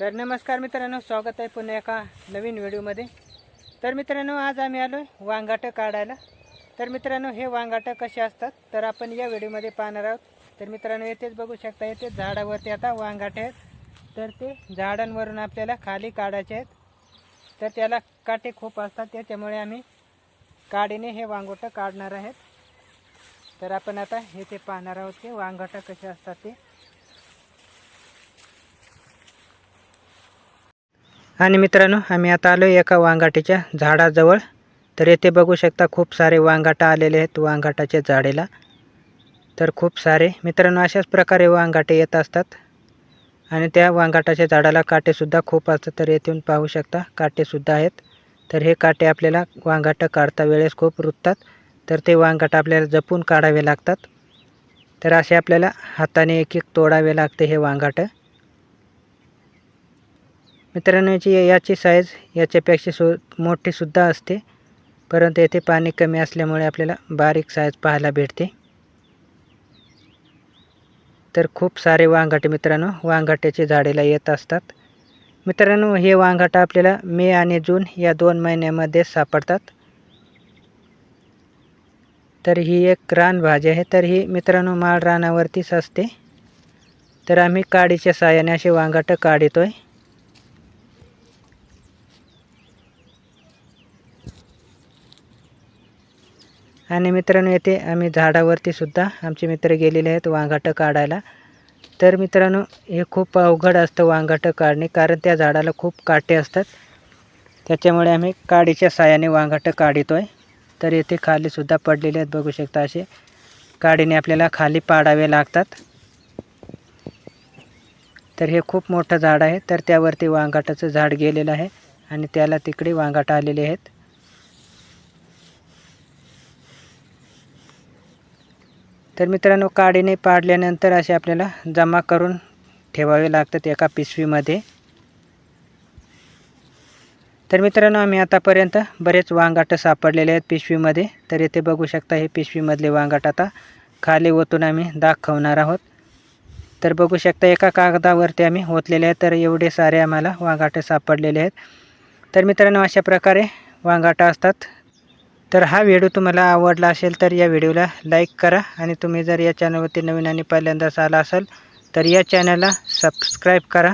तर नमस्कार मित्रांनो स्वागत आहे पुन्हा एका नवीन व्हिडिओमध्ये. तर मित्रांनो आज आम्ही आलो आहे वांगाटं काढायला. तर मित्रांनो हे वांगाटं कसे असतात तर आपण या व्हिडिओमध्ये पाहणार आहोत. तर मित्रांनो येथेच बघू शकता येथे झाडावरती आता वांगाटे आहेत. तर ते झाडांवरून आपल्याला खाली काढायचे आहेत. तर त्याला काटे खूप असतात त्याच्यामुळे आम्ही काडीने हे वांगोटं काढणार आहेत. तर आपण आता येथे पाहणार आहोत ते वांगाटं कसे असतात ते. आणि मित्रांनो आम्ही आता आलो एका वांगाटीच्या झाडाजवळ. तर येथे बघू शकता खूप सारे वांगाटा आलेले आहेत वांगाटाच्या झाडेला. तर खूप सारे मित्रांनो अशाच प्रकारे वांगाटे येत असतात. आणि त्या वांगाटाच्या झाडाला काटेसुद्धा खूप असतात. तर येथून पाहू शकता काटेसुद्धा आहेत. तर हे काटे आपल्याला वांगाटं काढता वेळेस खूप रुततात. तर ते वांगाट आपल्याला जपून काढावे लागतात. तर असे आपल्याला हाताने एक एक तोडावे लागते हे वांगाटं. मित्रांनो याची याची साईज याच्यापेक्षा सु मोठीसुद्धा असते. परंतु येथे पाणी कमी असल्यामुळे आपल्याला बारीक साईज पाहायला भेटते. तर खूप सारे वांगाटे मित्रांनो. वांघाट्याचे झाडेला येत असतात. मित्रांनो हे वांगाटं आपल्याला मे आणि जून या दोन महिन्यामध्ये सापडतात. तर ही एक रानभाजी आहे. तर ही मित्रांनो माळ रानावरतीच असते. तर आम्ही काडीच्या साहाय्याने असे वांगाटं आहे आणि मित्रांनो येथे आम्ही झाडावरती सुद्धा आमचे मित्र गेलेले आहेत वांगाटं काढायला. तर मित्रांनो हे खूप अवघड असतं वांगाटं काढणे कारण त्या झाडाला खूप काटे असतात. त्याच्यामुळे आम्ही काडीच्या साहाय्याने वांगाटं काढितो आहे तर येथे खालीसुद्धा पडलेले आहेत बघू शकता असे. काडीने आपल्याला खाली पाडावे लागतात. तर हे खूप मोठं झाड आहे. तर त्यावरती वांगाटाचं झाड गेलेलं आहे आणि त्याला तिकडे वांगाटं आलेले आहेत. तर मित्रांनो काडीने पाडल्यानंतर असे आपल्याला जमा करून ठेवावे लागतात एका पिशवीमध्ये. तर मित्रांनो आम्ही आतापर्यंत बरेच वांगाटं सापडलेले आहेत पिशवीमध्ये. तर येथे बघू शकता हे पिशवीमधले वांगाट आता खाली ओतून आम्ही दाखवणार आहोत. तर बघू शकता एका कागदावरती आम्ही ओतलेले आहेत. तर एवढे सारे आम्हाला वांगाटं सापडलेले आहेत. तर मित्रांनो अशा प्रकारे वांगाटा असतात. तर हा व्हिडिओ तुम्हाला आवडला असेल तर या व्हिडिओला लाईक करा आणि तुम्ही जर या चॅनलवरती नवीन आणि पहिल्यांदाच आला असाल तर या चॅनलला सबस्क्राईब करा.